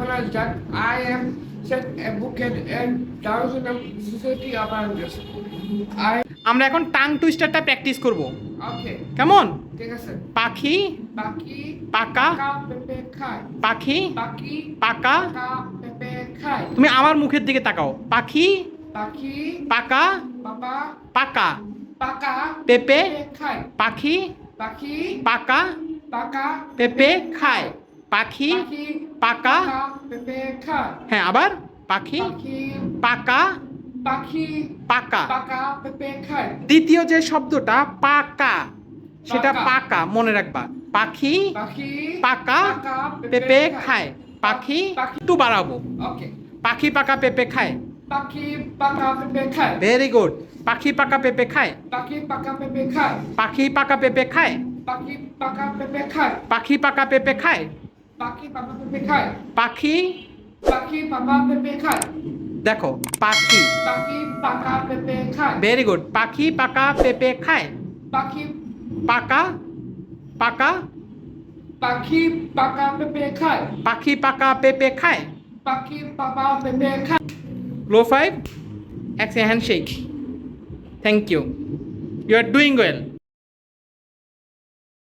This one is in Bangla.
pronounced that I am set a bouquet and Darussalam Society of Angels. I আমরা এখন টাং টুইস্টারটা প্র্যাকটিস করব। Okay. কেমন? ঠিক আছে। পাখি? পাখি পাকা? পেঁপে খায়। পাখি? পাখি পাকা? পেঁপে খায়। তুমি আমার মুখের দিকে তাকাও। পাখি? পাখি পাকা? বাবা পাকা? পাকা পেঁপে? খায়। পাখি? পাখি পাকা? পাকা পেঁপে খায়। পাখি পাকা। হ্যাঁ আবার? পাখি পাকা। পাখি পাকা। দ্বিতীয় যে শব্দটা পাকা সেটা পাকা। মনে রাখবা। পাখি পাকা পেঁপে খায়। পাখি পাখি। একটু বাড়াবো। পাখি পাকা পেঁপে খায়। পাখি পাকা পেঁপে খায়। ভেরি গুড পাখি পাকা পেঁপে খায়। পাখি পাকা পেঁপে খায়। পাখি পাকা পেঁপে খায়। পাখি পাকা পেঁপে খায়। পাখি পাকা পেঁপে খায়। পাখি পেঁপে খায়? পাখি? পাখি পাকা পেঁপে খায়। দেখো পাখি। পাখি পাকা পেঁপে খায়। ভেরি গুড পাখি পাকা পেঁপে খায়। পাখি পাকা? পাকা? পাখি পাকা পেঁপে খায়। পাখি পাকা পেঁপে খায়। পাখি পাকা পেঁপে খায়। Low five X handshake thank you you are doing well